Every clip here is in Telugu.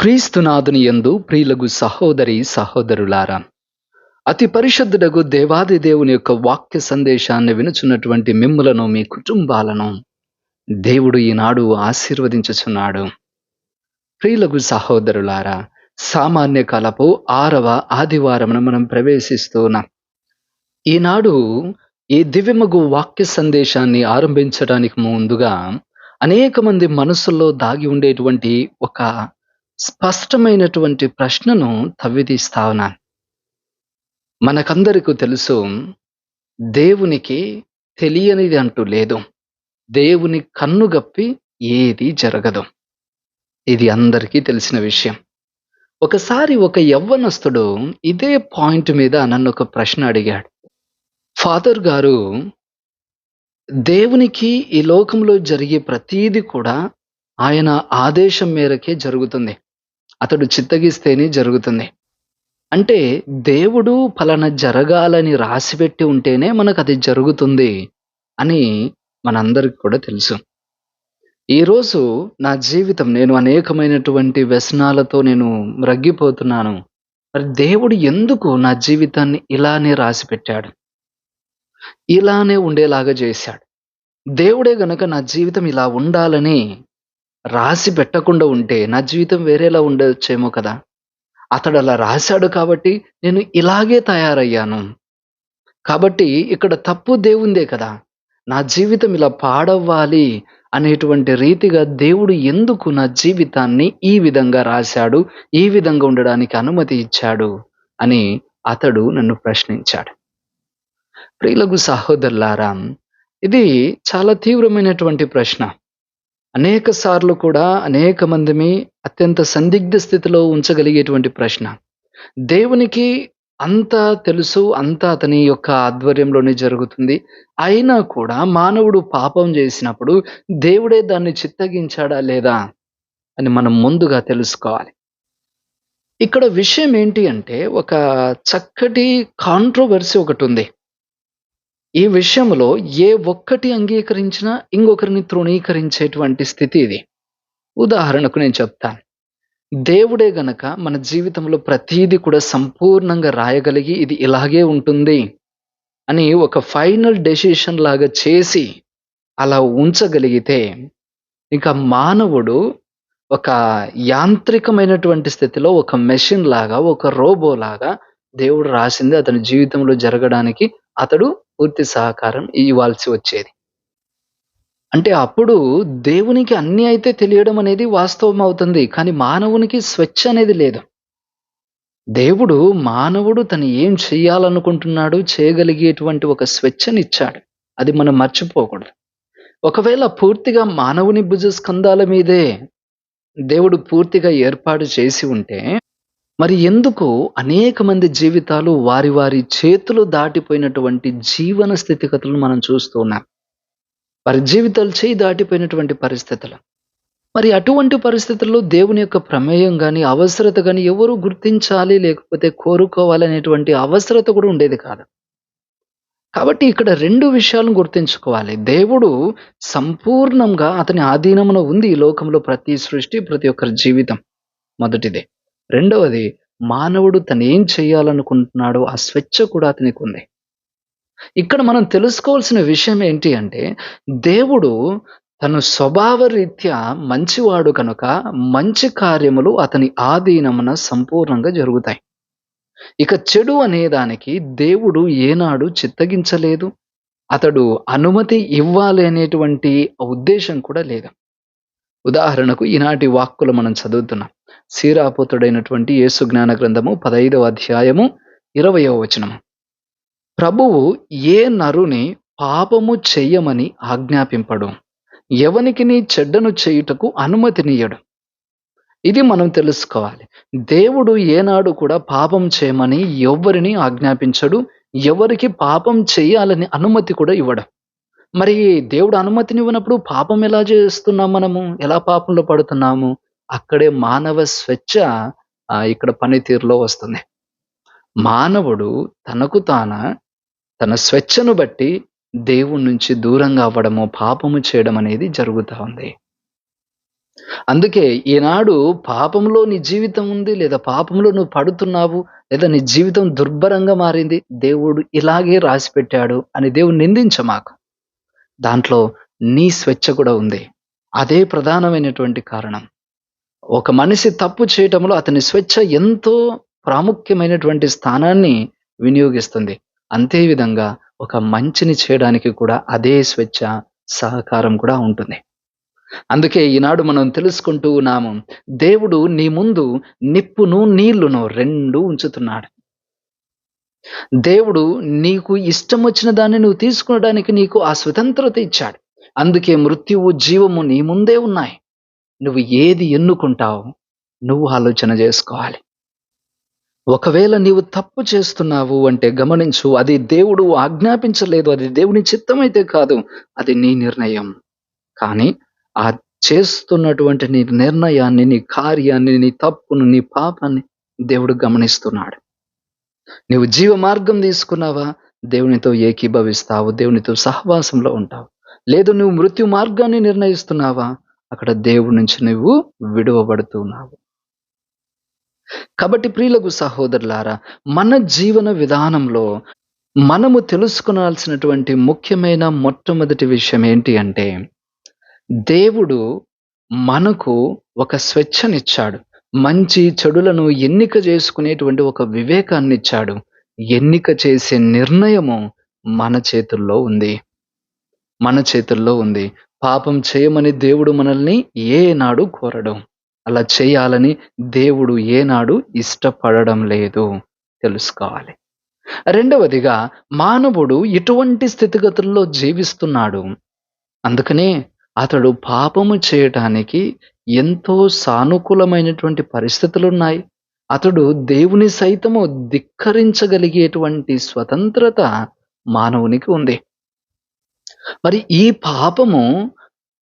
క్రీస్తునాథుని యందు ప్రియులగు సహోదరి సహోదరులారా అతి పరిశుద్ధుడగు దేవాది దేవుని యొక్క వాక్య సందేశాన్ని వినుచున్నటువంటి మిమ్ములను మీ కుటుంబాలను దేవుడు ఈనాడు ఆశీర్వదించుచున్నాడు. ప్రియులగు సహోదరులారా సామాన్య కాలపు ఆరవ ఆదివారమున మనం ప్రవేశిస్తున్నాం ఈనాడు ఈ దివ్యమగు వాక్య సందేశాన్ని ఆరంభించడానికి ముందుగా అనేక మంది మనసుల్లో దాగి ఉండేటువంటి ఒక స్పష్టమైనటువంటి ప్రశ్నను తవ్విదీస్తా ఉన్నాను మనకందరికీ తెలుసు దేవునికి తెలియనిది అంటూ లేదు. దేవుని కన్ను గప్పి ఏది జరగదు. ఇది అందరికీ తెలిసిన విషయం. ఒకసారి ఒక యవ్వనస్తుడు ఇదే పాయింట్ మీద నన్ను ఒక ప్రశ్న అడిగాడు. ఫాదర్ గారు దేవునికి ఈ లోకంలో జరిగే ప్రతీది కూడా ఆయన ఆదేశం మేరకే జరుగుతుంది. అతడు చిత్తగిస్తేనే జరుగుతుంది. అంటే దేవుడు ఫలానా జరగాలని రాసిపెట్టి ఉంటేనే మనకు అది జరుగుతుంది అని మనందరికి కూడా తెలుసు. ఈరోజు నా జీవితం నేను అనేకమైనటువంటి వ్యసనాలతో నేను రగ్గిపోతున్నాను. మరి దేవుడు ఎందుకు నా జీవితాన్ని ఇలానే రాసిపెట్టాడు? ఇలానే ఉండేలాగా చేశాడు. దేవుడే గనక నా జీవితం ఇలా ఉండాలని రాసి పెట్టకుండా ఉంటే నా జీవితం వేరేలా ఉండొచ్చేమో కదా. అతడు అలా రాశాడు కాబట్టి నేను ఇలాగే తయారయ్యాను. కాబట్టి ఇక్కడ తప్పు దేవుందే కదా. నా జీవితం ఇలా పాడవ్వాలి అనేటువంటి రీతిగా దేవుడు ఎందుకు నా జీవితాన్ని ఈ విధంగా రాశాడు ఈ విధంగా ఉండడానికి అనుమతి ఇచ్చాడు అని అతడు నన్ను ప్రశ్నించాడు. ప్రియులకు సహోదరులారా ఇది చాలా తీవ్రమైనటువంటి ప్రశ్న. అనేక సార్లు కూడా అనేక మందిని అత్యంత సందిగ్ధ స్థితిలో ఉంచగలిగేటువంటి ప్రశ్న. దేవునికి అంతా తెలుసు అంతా అతని యొక్క ఆధ్వర్యంలోనే జరుగుతుంది. అయినా కూడా మానవుడు పాపం చేసినప్పుడు దేవుడే దాన్ని చిత్తగించాడా లేదా అని మనం ముందుగా తెలుసుకోవాలి. ఇక్కడ విషయం ఏంటి అంటే ఒక చక్కటి కాంట్రోవర్సీ ఒకటి ఉంది. ఈ విషయంలో ఏ ఒక్కటి అంగీకరించినా ఇంకొకరిని తృణీకరించేటువంటి స్థితి ఇది. ఉదాహరణకు నేను చెప్తాను. దేవుడే గనక మన జీవితంలో ప్రతీది కూడా సంపూర్ణంగా రాయగలిగి ఇది ఇలాగే ఉంటుంది అని ఒక ఫైనల్ డెసిషన్ లాగా చేసి అలా ఉంచగలిగితే ఇంకా మానవుడు ఒక యాంత్రికమైనటువంటి స్థితిలో ఒక మెషిన్ లాగా ఒక రోబో లాగా దేవుడు రాసింది అతని జీవితంలో జరగడానికి అతడు పూర్తి సహకారం ఇవ్వాల్సి వచ్చేది. అంటే అప్పుడు దేవునికి అన్ని అయితే తెలియడం అనేది వాస్తవం అవుతుంది కానీ మానవునికి స్వచ్ఛ అనేది లేదు. దేవుడు మానవుడు తను ఏం చేయాలనుకుంటున్నాడు చేయగలిగేటువంటి ఒక స్వచ్ఛనిచ్చాడు. అది మనం మర్చిపోకూడదు. ఒకవేళ పూర్తిగా మానవుని భుజస్కంధాల మీదే దేవుడు పూర్తిగా ఏర్పాటు చేసి ఉంటే మరి ఎందుకు అనేక మంది జీవితాలు వారి వారి చేతులు దాటిపోయినటువంటి జీవన స్థితిగతులను మనం చూస్తూ ఉన్నాం. వారి జీవితాలు చేయి దాటిపోయినటువంటి పరిస్థితులు. మరి అటువంటి పరిస్థితుల్లో దేవుని యొక్క ప్రమేయం కానీ అవసరత కానీ ఎవరు గుర్తించాలి లేకపోతే కోరుకోవాలనేటువంటి అవసరత కూడా ఉండేది కాదు. కాబట్టి ఇక్కడ రెండు విషయాలను గుర్తించుకోవాలి. దేవుడు సంపూర్ణంగా అతని ఆధీనమున ఉంది ఈ లోకంలో ప్రతి సృష్టి ప్రతి ఒక్కరి జీవితం. మొదటిదే. రెండవది మానవుడు తను ఏం చేయాలనుకుంటున్నాడో ఆ స్వేచ్ఛ కూడా అతనికి ఉంది ఇక్కడ మనం తెలుసుకోవాల్సిన విషయం ఏంటి అంటే దేవుడు తన స్వభావ రీత్యా మంచివాడు కనుక మంచి కార్యములు అతని ఆధీనమున సంపూర్ణంగా జరుగుతాయి. ఇక చెడు అనేదానికి దేవుడు ఏనాడు చిత్తగించలేదు. అతడు అనుమతి ఇవ్వాలి అనేటువంటి ఉద్దేశం కూడా లేదు. ఉదాహరణకు ఈనాటి వాక్కులు మనం చదువుతున్నాం. సీరాపుతుడైనటువంటి యేసు జ్ఞాన గ్రంథము పదైదవ అధ్యాయము ఇరవయవ వచనము. ప్రభువు ఏ నరుని పాపము చెయ్యమని ఆజ్ఞాపింపడు. ఎవనికి నీ చెడ్డను చేయుటకు అనుమతినియడు ఇది మనం తెలుసుకోవాలి. దేవుడు ఏనాడు కూడా పాపం చేయమని ఎవరిని ఆజ్ఞాపించడు. ఎవరికి పాపం చేయాలని అనుమతి కూడా ఇవ్వడం. మరి దేవుడు అనుమతినివ్వనప్పుడు పాపం ఎలా చేస్తున్నాం మనము? ఎలా పాపంలో పడుతున్నాము? అక్కడే మానవ స్వేచ్ఛ ఇక్కడ పనితీరులో వస్తుంది. మానవుడు తనకు తాన తన స్వేచ్ఛను బట్టి దేవుడి నుంచి దూరంగా అవ్వడము పాపము చేయడం అనేది జరుగుతూ ఉంది. అందుకే ఈనాడు పాపంలో నీ జీవితం ఉంది లేదా పాపంలో నువ్వు పడుతున్నావు లేదా నీ జీవితం దుర్భరంగా మారింది దేవుడు ఇలాగే రాసి పెట్టాడు అని దేవుడు నిందించమాకు దాంట్లో నీ స్వేచ్ఛ కూడా ఉంది. అదే ప్రధానమైనటువంటి కారణం. ఒక మనిషి తప్పు చేయటంలో అతని స్వేచ్ఛ ఎంతో ప్రాముఖ్యమైనటువంటి స్థానాన్ని వినియోగిస్తుంది. అంతే విధంగా ఒక మంచిని చేయడానికి కూడా అదే స్వేచ్ఛ సహకారం కూడా ఉంటుంది. అందుకే ఈనాడు మనం తెలుసుకుంటూ ఉన్నాము దేవుడు నీ ముందు నిప్పును నీళ్ళును రెండు ఉంచుతున్నాడు. దేవుడు నీకు ఇష్టం వచ్చిన దాన్ని నువ్వు తీసుకోవడానికి నీకు ఆ స్వతంత్రత ఇచ్చాడు. అందుకే మృత్యువు జీవము నీ ముందే ఉన్నాయి. నువ్వు ఏది ఎన్నుకుంటావు నువ్వు ఆలోచన చేసుకోవాలి. ఒకవేళ నీవు తప్పు చేస్తున్నావు అంటే గమనించు అది దేవుడు ఆజ్ఞాపించలేదు అది దేవుని చిత్తమైతే కాదు అది నీ నిర్ణయం. కానీ ఆ చేస్తున్నటువంటి నీ నిర్ణయాన్ని నీ కార్యాన్ని నీ తప్పును నీ పాపాన్ని దేవుడు గమనిస్తున్నాడు. నువ్వు జీవ మార్గం తీసుకున్నావా? దేవునితో ఏకీభవిస్తావు దేవునితో సహవాసంలో ఉంటావు. లేదు నువ్వు మృత్యు మార్గాన్ని నిర్ణయిస్తున్నావా? అక్కడ దేవుడి నుంచి నువ్వు విడువబడుతున్నావు. కాబట్టి ప్రియులకు సహోదరులారా మన జీవన విధానంలో మనము తెలుసుకునాల్సినటువంటి ముఖ్యమైన మొట్టమొదటి విషయం ఏంటి అంటే దేవుడు మనకు ఒక స్వేచ్ఛనిచ్చాడు. మంచి చెడులను ఎన్నిక చేసుకునేటువంటి ఒక వివేకాన్ని ఇచ్చాడు ఎన్నిక చేసే నిర్ణయము మన చేతుల్లో ఉంది. మన చేతుల్లో ఉంది. పాపం చేయమని దేవుడు మనల్ని ఏనాడు కోరడం? అలా చేయాలని దేవుడు ఏనాడు ఇష్టపడడం లేదు. తెలుసుకోవాలి. రెండవదిగా మానవుడు ఎటువంటి స్థితిగతుల్లో జీవిస్తున్నాడు. అందుకనే అతడు పాపము చేయటానికి ఎంతో సానుకూలమైనటువంటి పరిస్థితులు ఉన్నాయి అతడు దేవుని సైతము ధిక్కరించగలిగేటువంటి స్వతంత్రత మానవునికి ఉంది. మరి ఈ పాపము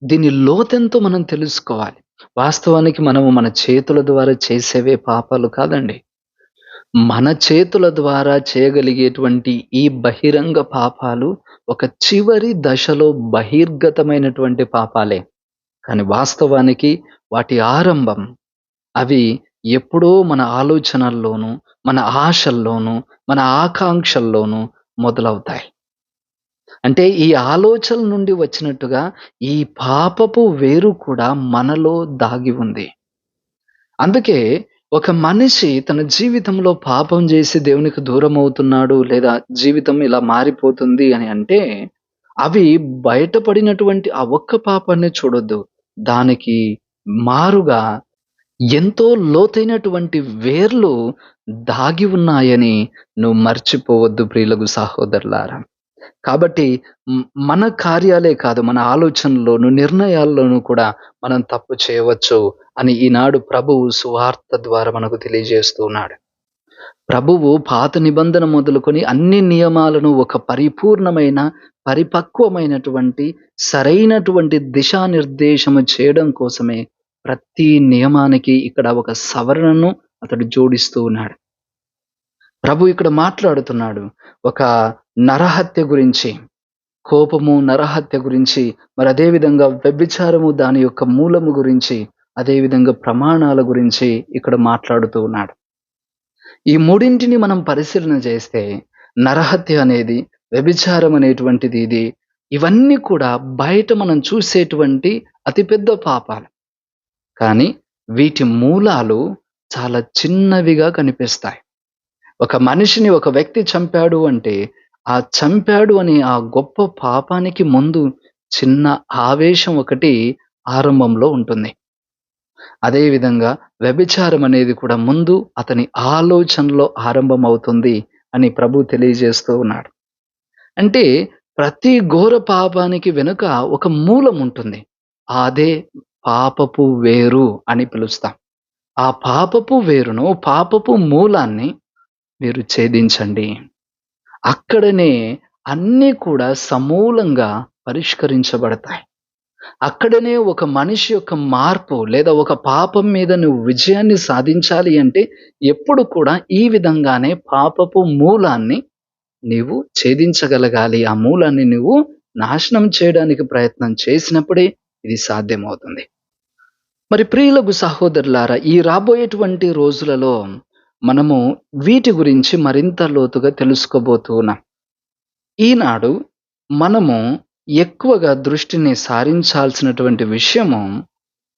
దీని లోతెంతో మనం తెలుసుకోవాలి. వాస్తవానికి మనము మన చేతుల ద్వారా చేసేవే పాపాలు కాదండి. మన చేతుల ద్వారా చేయగలిగేటువంటి ఈ బహిరంగ పాపాలు ఒక చివరి దశలో బహిర్గతమైనటువంటి పాపాలే. కానీ వాస్తవానికి వాటి ఆరంభం అవి ఎప్పుడో మన ఆలోచనల్లోనూ మన ఆశల్లోనూ మన ఆకాంక్షల్లోనూ మొదలవుతాయి. అంటే ఈ ఆలోచన నుండి వచ్చినట్టుగా ఈ పాపపు వేరు కూడా మనలో దాగి ఉంది. అందుకే ఒక మనిషి తన జీవితంలో పాపం చేసి దేవునికి దూరం అవుతున్నాడు లేదా జీవితం ఇలా మారిపోతుంది అని అంటే అవి బయటపడినటువంటి ఆ ఒక్క పాపాన్ని చూడొద్దు. దానికి మారుగా ఎంతో లోతైనటువంటి వేర్లు దాగి ఉన్నాయని నువ్వు మర్చిపోవద్దు ప్రియులకు సహోదరులారా. కాబట్టి మన కార్యాలే కాదు మన ఆలోచనలోను నిర్ణయాల్లోనూ కూడా మనం తప్పు చేయవచ్చు అని ఈనాడు ప్రభువు సువార్త ద్వారా మనకు తెలియజేస్తూ ఉన్నాడు. ప్రభువు పాత నిబంధన మొదలుకొని అన్ని నియమాలను ఒక పరిపూర్ణమైన పరిపక్వమైనటువంటి సరైనటువంటి దిశానిర్దేశము చేయడం కోసమే ప్రతి నియమానికి ఇక్కడ ఒక సవరణను అతడు జోడిస్తూ ఉన్నాడు. ప్రభు ఇక్కడ మాట్లాడుతున్నాడు ఒక నరహత్య గురించి కోపము నరహత్య గురించి మరి అదేవిధంగా వ్యభిచారము దాని యొక్క మూలము గురించి అదేవిధంగా ప్రమాణాల గురించి ఇక్కడ మాట్లాడుతూ ఉన్నాడు. ఈ మూడింటిని మనం పరిశీలన చేస్తే నరహత్య అనేది వ్యభిచారం అనేటువంటిది ఇది ఇవన్నీ కూడా బయట మనం చూసేటువంటి అతిపెద్ద పాపాలు. కానీ వీటి మూలాలు చాలా చిన్నవిగా కనిపిస్తాయి. ఒక మనిషిని ఒక వ్యక్తి చంపాడు అంటే ఆ చంపాడు అనే ఆ గొప్ప పాపానికి ముందు చిన్న ఆవేశం ఒకటి ఆరంభంలో ఉంటుంది. అదేవిధంగా వ్యభిచారం అనేది కూడా ముందు అతని ఆలోచనలో ఆరంభం అవుతుంది అని ప్రభు తెలియజేస్తూ ఉన్నాడు. అంటే ప్రతి ఘోర పాపానికి వెనుక ఒక మూలం ఉంటుంది. అదే పాపపు వేరు అని పిలుస్తాం. ఆ పాపపు వేరును పాపపు మూలాన్ని మీరు ఛేదించండి. అక్కడనే అన్నీ కూడా సమూలంగా పరిష్కరించబడతాయి. అక్కడనే ఒక మనిషి యొక్క మార్పు లేదా ఒక పాపం మీద నువ్వు విజయాన్ని సాధించాలి అంటే ఎప్పుడు కూడా ఈ విధంగానే పాపపు మూలాన్ని నీవు ఛేదించగలగాలి. ఆ మూలాన్ని నువ్వు నాశనం చేయడానికి ప్రయత్నం చేసినప్పుడే ఇది సాధ్యమవుతుంది. మరి ప్రియులకు సహోదరులారా ఈ రాబోయేటువంటి రోజులలో మనము వీటి గురించి మరింత లోతుగా తెలుసుకోబోతూ ఉన్నాం. ఈనాడు మనము ఎక్కువగా దృష్టిని సారించాల్సినటువంటి విషయము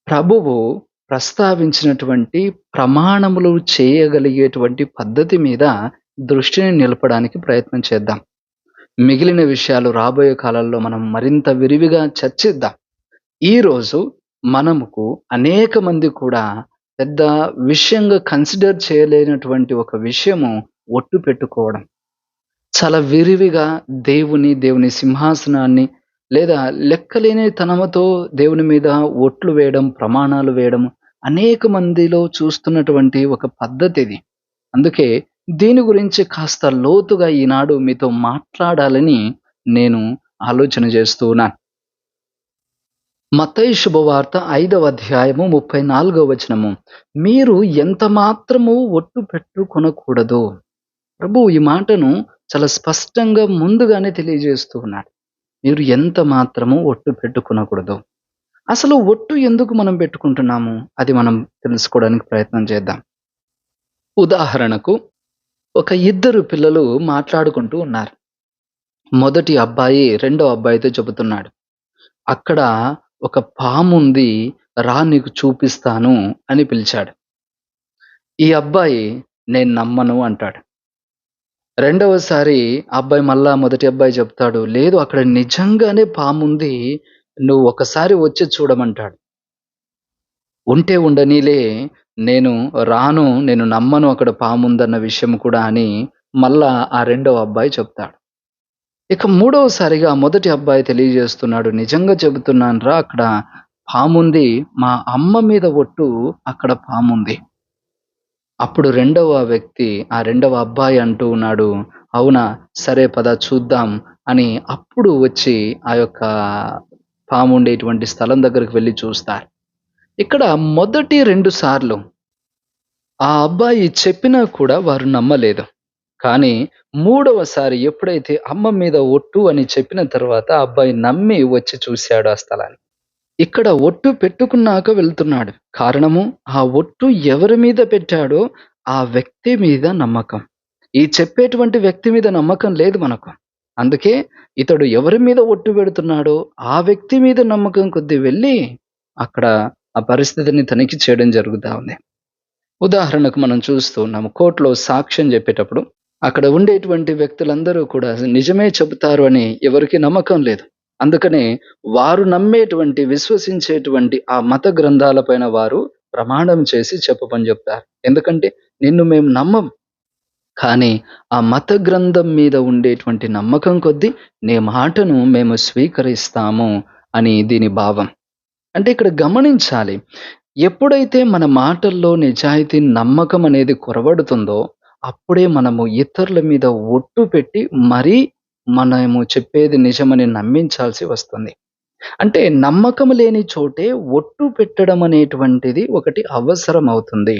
ప్రభువు ప్రస్తావించినటువంటి ప్రమాణములు చేయగలిగేటువంటి పద్ధతి మీద దృష్టిని నిలపడానికి ప్రయత్నం చేద్దాం. మిగిలిన విషయాలు రాబోయే కాలంలో మనం మరింత విరివిగా చర్చిద్దాం. ఈరోజు మనముకు అనేక మంది కూడా పెద్ద విషయంగా కన్సిడర్ చేయలేనటువంటి ఒక విషయము ఒట్టు పెట్టుకోవడం. చాలా విరివిగా దేవుని దేవుని సింహాసనాన్ని లేదా లెక్కలేని తనమతో దేవుని మీద ఒట్లు వేయడం ప్రమాణాలు వేయడం అనేక మందిలో చూస్తున్నటువంటి ఒక పద్ధతి ఇది. అందుకే దీని గురించి కాస్త లోతుగా ఈనాడు మీతో మాట్లాడాలని నేను ఆలోచన చేస్తూ ఉన్నాను. మతయి శుభవార్త ఐదవ అధ్యాయము ముప్పై నాలుగవ వచనము. మీరు ఎంత మాత్రము ఒట్టు పెట్టుకొనకూడదు ప్రభు ఈ మాటను చాలా స్పష్టంగా ముందుగానే తెలియజేస్తూ ఉన్నాడు. మీరు ఎంత మాత్రము ఒట్టు పెట్టుకొనకూడదు అసలు ఒట్టు ఎందుకు మనం పెట్టుకుంటున్నాము? అది మనం తెలుసుకోవడానికి ప్రయత్నం చేద్దాం. ఉదాహరణకు ఒక ఇద్దరు పిల్లలు మాట్లాడుకుంటూ ఉన్నారు. మొదటి అబ్బాయి రెండో అబ్బాయితో చెబుతున్నాడు. అక్కడ ఒక పాముంది రా నీకు చూపిస్తాను అని పిలిచాడు. ఈ అబ్బాయి నేను నమ్మను అంటాడు. రెండవసారి అబ్బాయి మళ్ళా మొదటి అబ్బాయి చెప్తాడు లేదు అక్కడ నిజంగానే పాముంది నువ్వు ఒకసారి వచ్చి చూడమంటాడు. ఉంటే ఉండనీలే నేను రాను నేను నమ్మను అక్కడ పాముందన్న విషయం కూడా అని మళ్ళా ఆ రెండవ అబ్బాయి చెప్తాడు. ఇక మూడవసారిగా మొదటి అబ్బాయి తెలియజేస్తున్నాడు. నిజంగా చెబుతున్నాను రా అక్కడ పాముంది. మా అమ్మ మీద ఒట్టు అక్కడ పాముంది. అప్పుడు రెండవ వ్యక్తి ఆ రెండవ అబ్బాయి అంటూ ఉన్నాడు. అవునా సరే పద చూద్దాం అని అప్పుడు వచ్చి ఆ యొక్క పాము ఉండేటువంటి స్థలం దగ్గరికి వెళ్ళి చూస్తారు. ఇక్కడ మొదటి రెండు సార్లు ఆ అబ్బాయి చెప్పినా కూడా వారు నమ్మలేదు. కానీ మూడవసారి ఎప్పుడైతే అమ్మ మీద ఒట్టు అని చెప్పిన తర్వాత అబ్బాయి నమ్మి వచ్చి చూశాడు ఆ స్థలాన్ని. ఇక్కడ ఒట్టు పెట్టుకున్నాక వెళ్తున్నాడు. కారణము ఆ ఒట్టు ఎవరి మీద పెట్టాడో ఆ వ్యక్తి మీద నమ్మకం. ఈ చెప్పేటువంటి వ్యక్తి మీద నమ్మకం లేదు మనకు. అందుకే ఇతడు ఎవరి మీద ఒట్టు పెడుతున్నాడో ఆ వ్యక్తి మీద నమ్మకం కొద్ది వెళ్ళి అక్కడ ఆ పరిస్థితిని తనిఖీ చేయడం జరుగుతూ ఉంది. ఉదాహరణకు మనం చూస్తూ ఉన్నాము కోర్టులో సాక్ష్యం చెప్పేటప్పుడు అక్కడ ఉండేటువంటి వ్యక్తులందరూ కూడా నిజమే చెబుతారు అని ఎవరికి నమ్మకం లేదు. అందుకనే వారు నమ్మేటువంటి విశ్వసించేటువంటి ఆ మత గ్రంథాలపైన వారు ప్రమాణం చేసి చెప్పమని చెప్తారు. ఎందుకంటే నిన్ను మేము నమ్మం. కానీ ఆ మత గ్రంథం మీద ఉండేటువంటి నమ్మకం కొద్దీ నీ మాటను మేము స్వీకరిస్తాము అని దీని భావం. అంటే ఇక్కడ గమనించాలి ఎప్పుడైతే మన మాటల్లో నిజాయితీ నమ్మకం అనేది కొరబడుతుందో అప్పుడే మనము ఇతరుల మీద ఒట్టు పెట్టి మరీ మనము చెప్పేది నిజమని నమ్మించాల్సి వస్తుంది. అంటే నమ్మకం లేని చోటే ఒట్టు పెట్టడం అనేటువంటిది ఒకటి అవసరం అవుతుంది.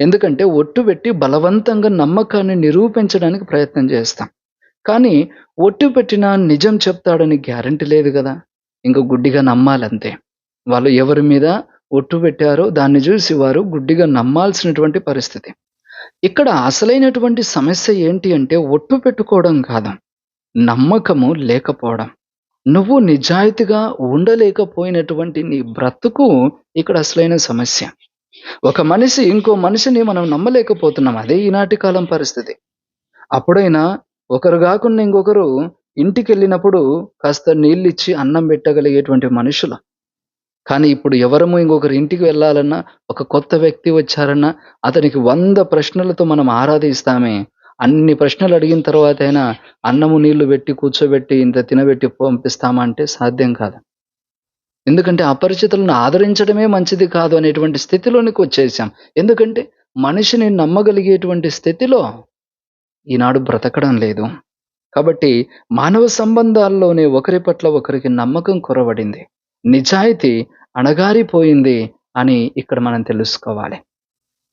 ఎందుకంటే ఒట్టు పెట్టి బలవంతంగా నమ్మకాన్ని నిరూపించడానికి ప్రయత్నం చేస్తాం. కానీ ఒట్టు పెట్టినా నిజం చెప్తాడని గ్యారంటీ లేదు కదా. ఇంక గుడ్డిగా నమ్మాలంతే. వాళ్ళు ఎవరి మీద ఒట్టు పెట్టారో దాన్ని చూసి వారు గుడ్డిగా నమ్మాల్సినటువంటి పరిస్థితి. ఇక్కడ అసలైనటువంటి సమస్య ఏంటి అంటే ఒట్టు పెట్టుకోవడం కాదు. నమ్మకము లేకపోవడం. నువ్వు నిజాయితీగా ఉండలేకపోయినటువంటి నీ బ్రతుకు ఇక్కడ అసలైన సమస్య. ఒక మనిషి ఇంకో మనిషిని మనం నమ్మలేకపోతున్నాం. అదే ఈనాటి కాలం పరిస్థితి. అప్పుడైనా ఒకరు కాకుండా ఇంకొకరు ఇంటికి వెళ్ళినప్పుడు కాస్త నీళ్ళు ఇచ్చి అన్నం పెట్టగలిగేటువంటి మనుషులు. కానీ ఇప్పుడు ఎవరము ఇంకొకరి ఇంటికి వెళ్ళాలన్నా ఒక కొత్త వ్యక్తి వచ్చారన్నా అతనికి వంద ప్రశ్నలతో మనం ఆరాధిస్తామే. అన్ని ప్రశ్నలు అడిగిన తర్వాత అయినా అన్నము నీళ్ళు పెట్టి కూర్చోబెట్టి ఇంత తినబెట్టి పంపిస్తామా అంటే సాధ్యం కాదు. ఎందుకంటే అపరిచితులను ఆదరించడమే మంచిది కాదు అనేటువంటి స్థితిలోనికి వచ్చేసాం. ఎందుకంటే మనిషిని నమ్మగలిగేటువంటి స్థితిలో ఈనాడు బ్రతకడం లేదు. కాబట్టి మానవ సంబంధాల్లోనే ఒకరి పట్ల ఒకరికి నమ్మకం కొరవడింది. నిజాయితీ అణగారిపోయింది అని ఇక్కడ మనం తెలుసుకోవాలి.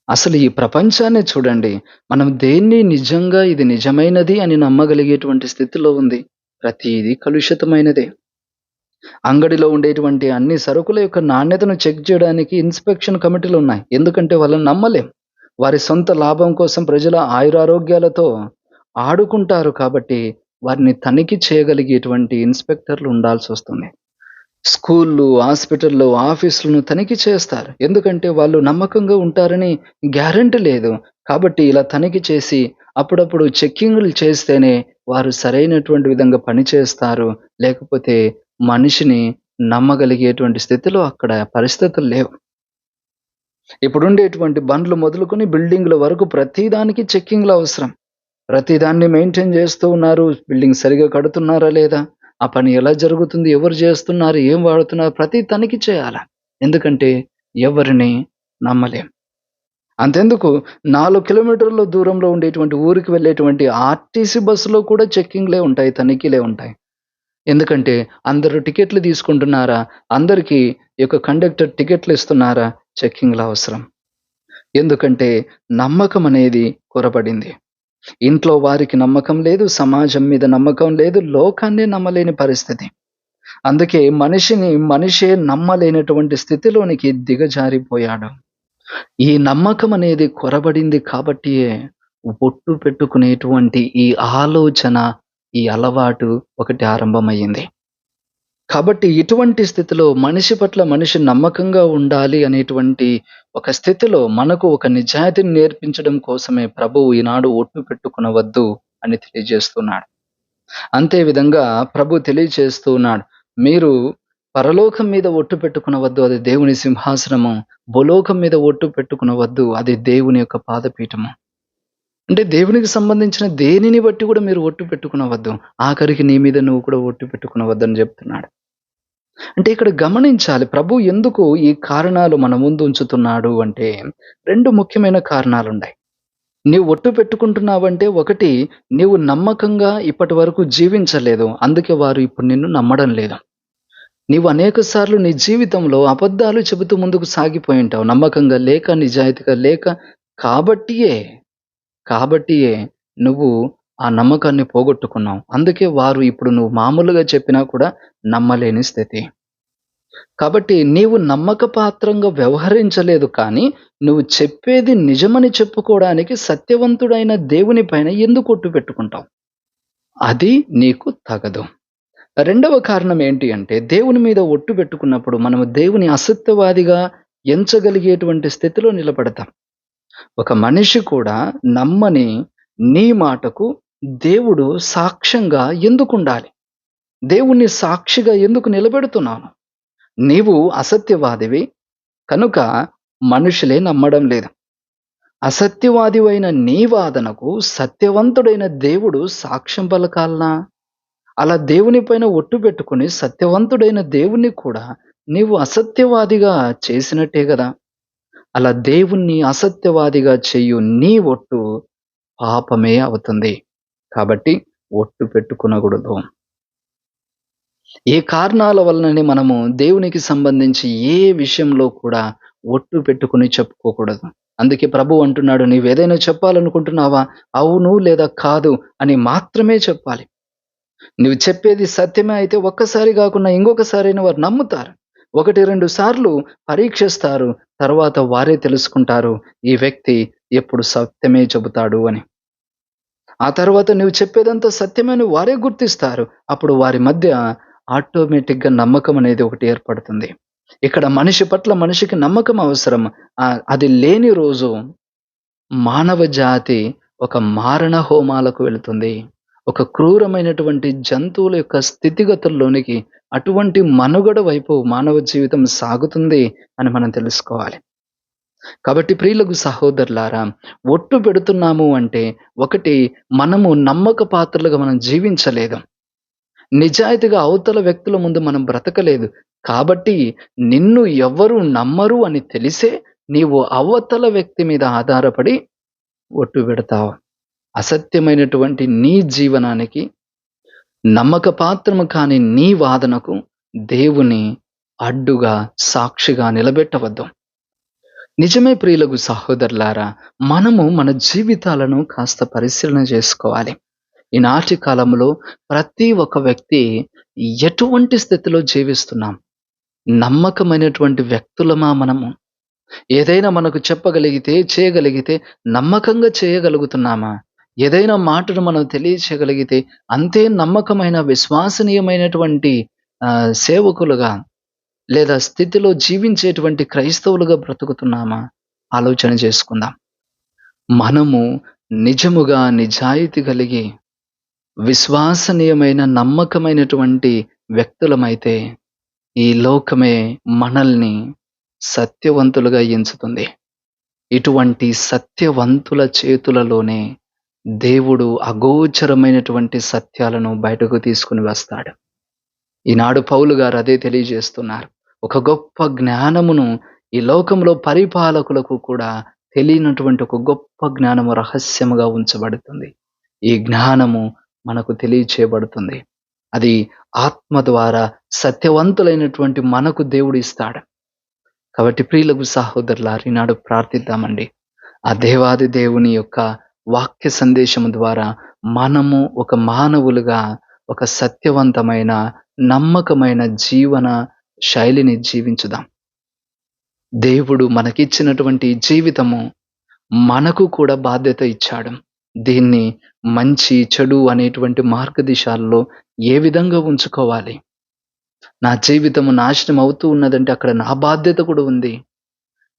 అసలు ఈ ప్రపంచాన్ని చూడండి. మనం దేన్ని నిజంగా ఇది నిజమైనది అని నమ్మగలిగేటువంటి స్థితిలో ఉంది? ప్రతిదీ కలుషితమైనదే. అంగడిలో ఉండేటువంటి అన్ని సరుకుల యొక్క నాణ్యతను చెక్ చేయడానికి ఇన్స్పెక్షన్ కమిటీలు ఉన్నాయి. ఎందుకంటే వాళ్ళని నమ్మలేం. వారి సొంత లాభం కోసం ప్రజల ఆయురారోగ్యాలతో ఆడుకుంటారు కాబట్టి వారిని తనిఖీ చేయగలిగేటువంటి ఇన్స్పెక్టర్లు ఉండాల్సి వస్తుంది. స్కూళ్ళు హాస్పిటల్లో ఆఫీసులను తనిఖీ చేస్తారు. ఎందుకంటే వాళ్ళు నమ్మకంగా ఉంటారని గ్యారంటీ లేదు. కాబట్టి ఇలా తనిఖీ చేసి అప్పుడప్పుడు చెక్కింగ్లు చేస్తేనే వారు సరైనటువంటి విధంగా పనిచేస్తారు లేకపోతే మనిషిని నమ్మగలిగేటువంటి స్థితిలో అక్కడ పరిస్థితులు లేవు. ఇప్పుడుండేటువంటి బండ్లు మొదలుకొని బిల్డింగ్ల వరకు ప్రతిదానికి చెక్కింగ్లు అవసరం. ప్రతిదాన్ని మెయింటైన్ చేస్తూ ఉన్నారు. బిల్డింగ్ సరిగా కడుతున్నారా లేదా? ఆ పని ఎలా జరుగుతుంది ఎవరు చేస్తున్నారు ఏం వాడుతున్నారు ప్రతి తనిఖీ చేయాల. ఎందుకంటే ఎవరిని నమ్మలేం. అంతెందుకు నాలుగు కిలోమీటర్ల దూరంలో ఉండేటువంటి ఊరికి వెళ్ళేటువంటి ఆర్టీసీ బస్సులో కూడా చెక్కింగ్లే ఉంటాయి తనిఖీలే ఉంటాయి. ఎందుకంటే అందరూ టికెట్లు తీసుకుంటున్నారా అందరికీ యొక్క కండక్టర్ టికెట్లు ఇస్తున్నారా చెక్కింగ్ల అవసరం. ఎందుకంటే నమ్మకం అనేది కొరబడింది ఇంట్లో వారికి నమ్మకం లేదు సమాజం మీద నమ్మకం లేదు లోకాన్ని నమ్మలేని పరిస్థితి. అందుకే మనిషిని మనిషే నమ్మలేనటువంటి స్థితిలోనికి దిగజారిపోయాడు. ఈ నమ్మకం అనేది కొరబడింది కాబట్టియే ఒట్టు పెట్టుకునేటువంటి ఈ ఆలోచన ఈ అలవాటు ఒకటి ఆరంభమయ్యింది. కాబట్టి ఇటువంటి స్థితిలో మనిషి పట్ల మనిషి నమ్మకంగా ఉండాలి అనేటువంటి ఒక స్థితిలో మనకు ఒక నిజాయితీని నేర్పించడం కోసమే ప్రభువు ఈనాడు ఒట్టు పెట్టుకునవద్దు అని తెలియజేస్తున్నాడు. అంతే విధంగా ప్రభు తెలియజేస్తున్నాడు మీరు పరలోకం మీద ఒట్టు పెట్టుకునవద్దు అది దేవుని సింహాసనము. భూలోకం మీద ఒట్టు పెట్టుకునవద్దు అది దేవుని యొక్క పాదపీఠము. అంటే దేవునికి సంబంధించిన దేనిని బట్టి కూడా మీరు ఒట్టు పెట్టుకునవద్దు. ఆఖరికి నీ మీద నువ్వు కూడా ఒట్టు పెట్టుకునవద్దు అని చెప్తున్నాడు. అంటే ఇక్కడ గమనించాలి ప్రభు ఎందుకు ఈ కారణాలు మన ముందు ఉంచుతున్నాడు అంటే రెండు ముఖ్యమైన కారణాలు ఉన్నాయి నీవు ఒట్టు పెట్టుకుంటున్నావంటే ఒకటి నీవు నమ్మకంగా ఇప్పటి వరకు జీవించలేదు అందుకే వారు ఇప్పుడు నిన్ను నమ్మడం లేదు. నీవు అనేక సార్లు నీ జీవితంలో అబద్ధాలు చెబుతూ ముందుకు సాగిపోయి ఉంటావు నమ్మకంగా లేక నిజాయితీగా లేక కాబట్టియే కాబట్టియే నువ్వు ఆ నమ్మకాన్ని పోగొట్టుకున్నాం. అందుకే వారు ఇప్పుడు నువ్వు మామూలుగా చెప్పినా కూడా నమ్మలేని స్థితి. కాబట్టి నీవు నమ్మక పాత్రంగా వ్యవహరించలేదు కానీ నువ్వు చెప్పేది నిజమని చెప్పుకోవడానికి సత్యవంతుడైన దేవుని పైన ఎందుకు ఒట్టు పెట్టుకుంటావు? అది నీకు తగదు. రెండవ కారణం ఏంటి అంటే దేవుని మీద ఒట్టు పెట్టుకున్నప్పుడు మనము దేవుని అసత్యవాదిగా ఎంచగలిగేటువంటి స్థితిలో నిలబడతాం. ఒక మనిషి కూడా నమ్మని నీ మాటకు దేవుడు సాక్ష్యంగా ఎందుకు ఉండాలి దేవుణ్ణి సాక్షిగా ఎందుకు నిలబెడుతున్నాను? నీవు అసత్యవాదివి కనుక మనుషులే నమ్మడం లేదు. అసత్యవాదివైన నీ వాదనకు సత్యవంతుడైన దేవుడు సాక్ష్యం పలకాలనా? అలా దేవుని పైన ఒట్టు పెట్టుకుని సత్యవంతుడైన దేవుణ్ణి కూడా నీవు అసత్యవాదిగా చేసినట్టే కదా. అలా దేవుణ్ణి అసత్యవాదిగా చెయ్యు నీ ఒట్టు పాపమే అవుతుంది. కాబట్టి ఒట్టు పెట్టుకునకూడదు. ఏ కారణాల వలననే మనము దేవునికి సంబంధించి ఏ విషయంలో కూడా ఒట్టు పెట్టుకుని చెప్పుకోకూడదు. అందుకే ప్రభు అంటున్నాడు నీవేదైనా చెప్పాలనుకుంటున్నావా? అవును లేదా కాదు అని మాత్రమే చెప్పాలి. నువ్వు చెప్పేది సత్యమే అయితే ఒక్కసారి కాకుండా ఇంకొకసారైనా వారు నమ్ముతారు. ఒకటి రెండు సార్లు పరీక్షిస్తారు తర్వాత వారే తెలుసుకుంటారు ఈ వ్యక్తి ఎప్పుడు సత్యమే చెబుతాడు అని. ఆ తర్వాత నువ్వు చెప్పేదంతా సత్యమని వారే గుర్తిస్తారు. అప్పుడు వారి మధ్య ఆటోమేటిక్గా నమ్మకం అనేది ఒకటి ఏర్పడుతుంది. ఇక్కడ మనిషి పట్ల మనిషికి నమ్మకం అవసరం. అది లేని రోజు మానవ జాతి ఒక మారణ హోమాలకు వెళుతుంది. ఒక క్రూరమైనటువంటి జంతువుల యొక్క స్థితిగతుల్లోనికి అటువంటి మనుగడ వైపు మానవ జీవితం సాగుతుంది అని మనం తెలుసుకోవాలి. కాబట్టి ప్రియులకు సహోదరులారా ఒట్టు పెడుతున్నాము అంటే ఒకటి మనము నమ్మక పాత్రలుగా మనం జీవించలేదు. నిజాయితీగా అవతల వ్యక్తుల ముందు మనం బ్రతకలేదు. కాబట్టి నిన్ను ఎవరు నమ్మరు అని తెలిసే నీవు అవతల వ్యక్తి మీద ఆధారపడి ఒట్టు పెడతావు. అసత్యమైనటువంటి నీ జీవనానికి నమ్మక పాత్రము కాని నీ వాదనకు దేవుని అడ్డుగా సాక్షిగా నిలబెట్టవద్దు. నిజమే ప్రియులకు సహోదరులారా మనము మన జీవితాలను కాస్త పరిశీలన చేసుకోవాలి. ఈనాటి కాలంలో ప్రతి ఒక్క వ్యక్తి ఎటువంటి స్థితిలో జీవిస్తున్నాం? నమ్మకమైనటువంటి వ్యక్తులమా మనము? ఏదైనా మనకు చెప్పగలిగితే చేయగలిగితే నమ్మకంగా చేయగలుగుతున్నామా? ఏదైనా మాటను మనం తెలియచేయగలిగితే అంతే నమ్మకమైన విశ్వసనీయమైనటువంటి ఆ, సేవకులుగా లేదా స్థితిలో జీవించేటువంటి క్రైస్తవులుగా బ్రతుకుతున్నామా? ఆలోచన చేసుకుందాం. మనము నిజముగా నిజాయితీ కలిగి విశ్వాసనీయమైన నమ్మకమైనటువంటి వ్యక్తులమైతే ఈ లోకమే మనల్ని సత్యవంతులుగా ఎంచుతుంది. ఇటువంటి సత్యవంతుల చేతులలోనే దేవుడు అగోచరమైనటువంటి సత్యాలను బయటకు తీసుకుని వస్తాడు. ఈనాడు పౌలు గారు అదే తెలియజేస్తున్నారు. ఒక గొప్ప జ్ఞానమును ఈ లోకంలో పరిపాలకులకు కూడా తెలియనటువంటి ఒక గొప్ప జ్ఞానము రహస్యముగా ఉంచబడుతుంది. ఈ జ్ఞానము మనకు తెలియచేయబడుతుంది. అది ఆత్మ ద్వారా సత్యవంతులైనటువంటి మనకు దేవుడు ఇస్తాడు. కాబట్టి ప్రియులకు సహోదరులారు ఈనాడు ప్రార్థిద్దామండి. ఆ దేవాది దేవుని యొక్క వాక్య సందేశము ద్వారా మనము ఒక మానవులుగా ఒక సత్యవంతమైన నమ్మకమైన జీవన శైలిని జీవించుదాం. దేవుడు మనకిచ్చినటువంటి జీవితము మనకు కూడా బాధ్యత ఇచ్చాడు. దీన్ని మంచి చెడు అనేటువంటి మార్గదిశాల్లో ఏ విధంగా ఉంచుకోవాలి? నా జీవితము నాశనం అవుతూ ఉన్నదంటే అక్కడ నా బాధ్యత కూడా ఉంది.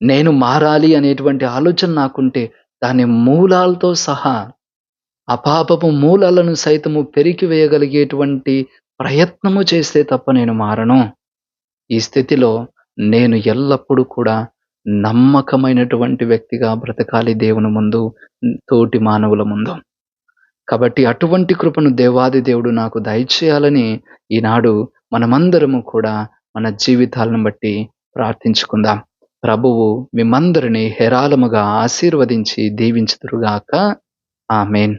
నేను మారాలి అనేటువంటి ఆలోచన నాకుంటే దాని మూలాలతో సహా అపాపపు మూలాలను సైతము పెరికి వేయగలిగేటువంటి ప్రయత్నము చేస్తే తప్ప నేను మారను. ఈ స్థితిలో నేను ఎల్లప్పుడూ కూడా నమ్మకమైనటువంటి వ్యక్తిగా బ్రతకాలి దేవుని ముందు తోటి మానవుల ముందు. కాబట్టి అటువంటి కృపను దేవాది దేవుడు నాకు దయచేయాలని ఈనాడు మనమందరము కూడా మన జీవితాలను బట్టి ప్రార్థించుకుందాం. ప్రభువు మిమ్మందరిని హెరాలముగా ఆశీర్వదించి దీవించుదురుగాక. ఆమెన్.